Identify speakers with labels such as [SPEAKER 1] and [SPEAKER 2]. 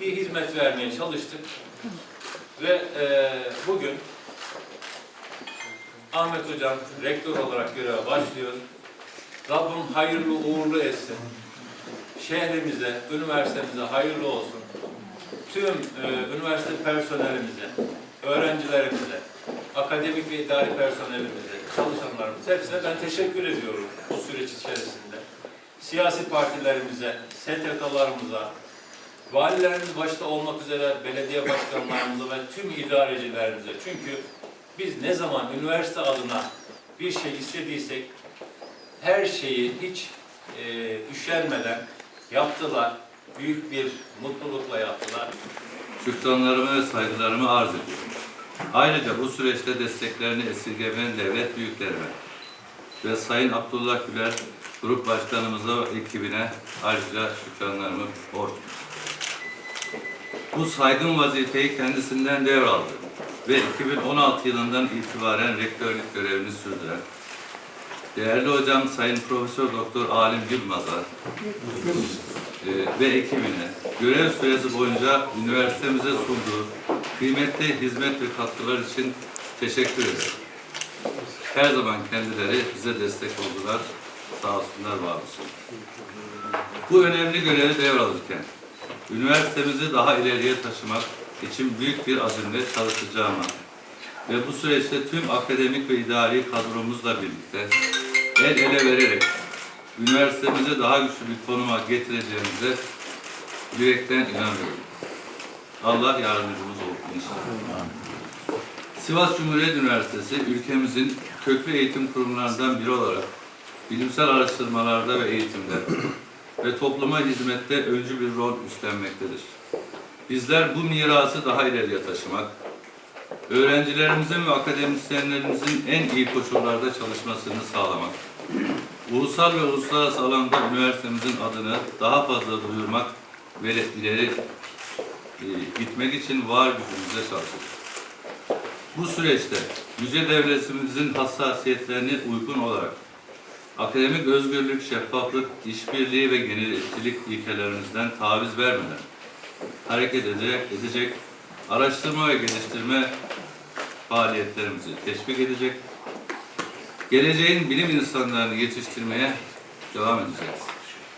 [SPEAKER 1] bir hizmet vermeye çalıştık. Ve e, bugün Ahmet Hocam rektör olarak göreve başlıyor. Rabbim hayırlı uğurlu etsin. Şehrimize, üniversitemize hayırlı olsun. Tüm e, üniversite personelimize, öğrencilerimize, akademik ve idari personelimize, çalışanlarımıza hepsine ben teşekkür ediyorum bu süreç içerisinde. Siyasi partilerimize, STK'larımıza, valilerimiz başta olmak üzere belediye başkanlarımıza ve tüm idarecilerimize. Çünkü biz ne zaman üniversite adına bir şey istediysek her şeyi hiç e, üşenmeden yaptılar. Büyük bir mutlulukla yaptılar.
[SPEAKER 2] Şükranlarımı ve saygılarımı arz ediyorum. Ayrıca bu süreçte desteklerini esirgemeyen devlet büyüklerime ve Sayın Abdullah Güler Grup Başkanımıza ve ekibine ayrıca şükranlarımı borçluyum. Bu saygın vazifeyi kendisinden devraldı ve 2016 yılından itibaren rektörlük görevini sürdüren değerli hocam Sayın Profesör Doktor Alim Gülmaz'a e, ve ekibine görev süresi boyunca üniversitemize sunduğu kıymetli hizmet ve katkılar için teşekkür ederim. Her zaman kendileri bize destek oldular. Sağ olsunlar, var olsun. Bu önemli görevi devralırken üniversitemizi daha ileriye taşımak için büyük bir azimle çalışacağıma ve bu süreçte tüm akademik ve idari kadromuzla birlikte el ele vererek üniversitemizi daha güçlü bir konuma getireceğimize yürekten inanıyorum. Allah yardımcımız olsun inşallah. Sivas Cumhuriyet Üniversitesi ülkemizin köklü eğitim kurumlarından biri olarak bilimsel araştırmalarda ve eğitimde ve topluma hizmette öncü bir rol üstlenmektedir. Bizler bu mirası daha ileriye taşımak, öğrencilerimizin ve akademisyenlerimizin en iyi koşullarda çalışmasını sağlamak, ulusal ve uluslararası alanda üniversitemizin adını daha fazla duyurmak ve ileri e, gitmek için var gücümüzle çalışıyoruz. Bu süreçte yüce devletimizin hassasiyetlerine uygun olarak akademik özgürlük, şeffaflık, işbirliği ve yenilikçilik ilkelerimizden taviz vermeden hareket edecek, edecek araştırma ve geliştirme faaliyetlerimizi teşvik edecek, geleceğin bilim insanlarını yetiştirmeye devam edeceğiz.